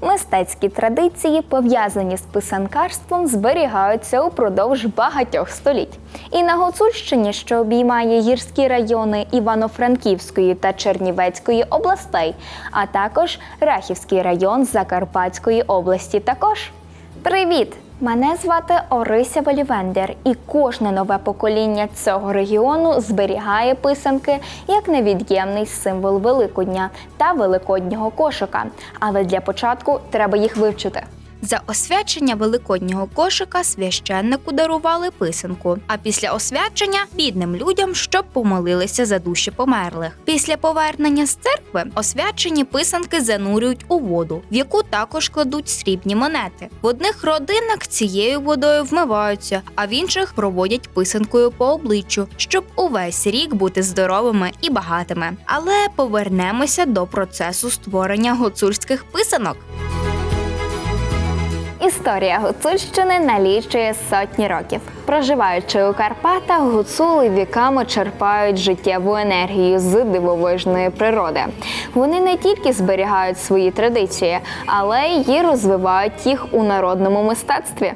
Мистецькі традиції, пов'язані з писанкарством, зберігаються упродовж багатьох століть. І на Гуцульщині, що обіймає гірські райони Івано-Франківської та Чернівецької областей, а також Рахівський район Закарпатської області. Також привіт! Мене звати Орися Волівендер, і кожне нове покоління цього регіону зберігає писанки як невід'ємний символ Великодня та великоднього кошика. Але для початку треба їх вивчити. За освячення великоднього кошика священнику дарували писанку, а після освячення бідним людям, щоб помолилися за душі померлих. Після повернення з церкви освячені писанки занурюють у воду, в яку також кладуть срібні монети. В одних родинах цією водою вмиваються, а в інших проводять писанкою по обличчю, щоб увесь рік бути здоровими і багатими. Але повернемося до процесу створення гуцульських писанок. Історія Гуцульщини налічує сотні років. Проживаючи у Карпатах, гуцули віками черпають життєву енергію з дивовижної природи. Вони не тільки зберігають свої традиції, але й розвивають їх у народному мистецтві.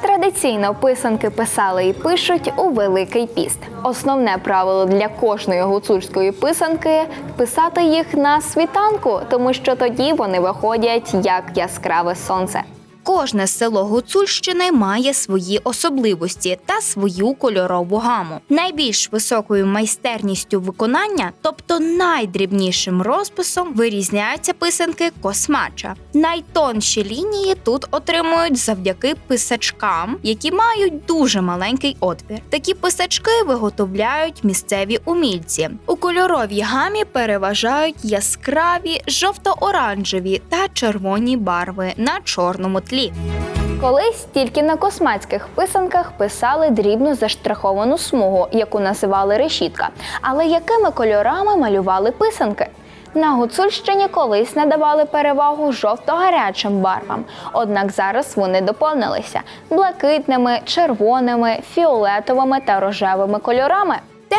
Традиційно писанки писали і пишуть у Великий піст. Основне правило для кожної гуцульської писанки писати їх на світанку, тому що тоді вони виходять як яскраве сонце. Кожне село Гуцульщини має свої особливості та свою кольорову гаму. Найбільш високою майстерністю виконання, тобто найдрібнішим розписом, вирізняються писанки космача. Найтонші лінії тут отримують завдяки писачкам, які мають дуже маленький отвір. Такі писачки виготовляють місцеві умільці. У кольоровій гамі переважають яскраві жовто-оранжеві та червоні барви на чорному тлі. Колись тільки на космацьких писанках писали дрібно заштриховану смугу, яку називали решітка. Але якими кольорами малювали писанки? На Гуцульщині колись надавали перевагу жовто-гарячим барвам, однак зараз вони доповнилися блакитними, червоними, фіолетовими та рожевими кольорами.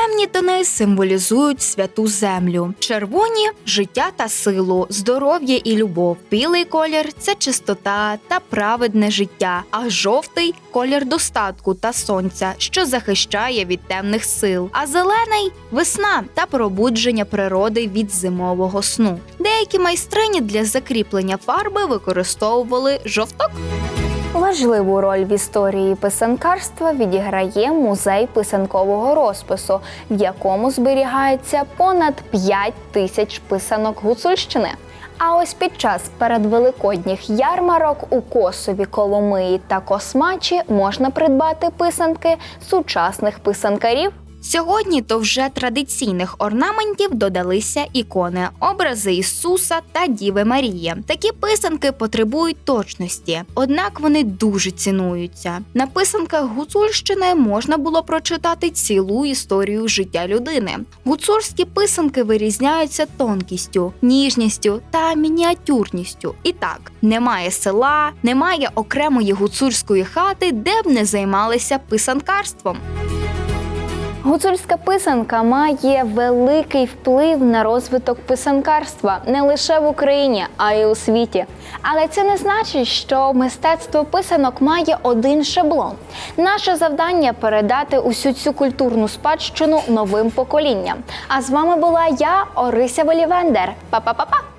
Темні тони символізують святу землю, червоні життя та силу, здоров'я і любов. Білий колір це чистота та праведне життя, а жовтий колір достатку та сонця, що захищає від темних сил. А зелений весна та пробудження природи від зимового сну. Деякі майстрині для закріплення фарби використовували жовток. Важливу роль в історії писанкарства відіграє музей писанкового розпису, в якому зберігається понад 5 тисяч писанок Гуцульщини. А ось під час передвеликодніх ярмарок у Косові, Коломиї та Космачі можна придбати писанки сучасних писанкарів. Сьогодні до вже традиційних орнаментів додалися ікони, образи Ісуса та Діви Марії. Такі писанки потребують точності, однак вони дуже цінуються. На писанках Гуцульщини можна було прочитати цілу історію життя людини. Гуцульські писанки вирізняються тонкістю, ніжністю та мініатюрністю. І так, немає села, немає окремої гуцульської хати, де б не займалися писанкарством. Гуцульська писанка має великий вплив на розвиток писанкарства не лише в Україні, а й у світі. Але це не значить, що мистецтво писанок має один шаблон. Наше завдання передати усю цю культурну спадщину новим поколінням. А з вами була я, Орися Волівендер. Па-па-па-па!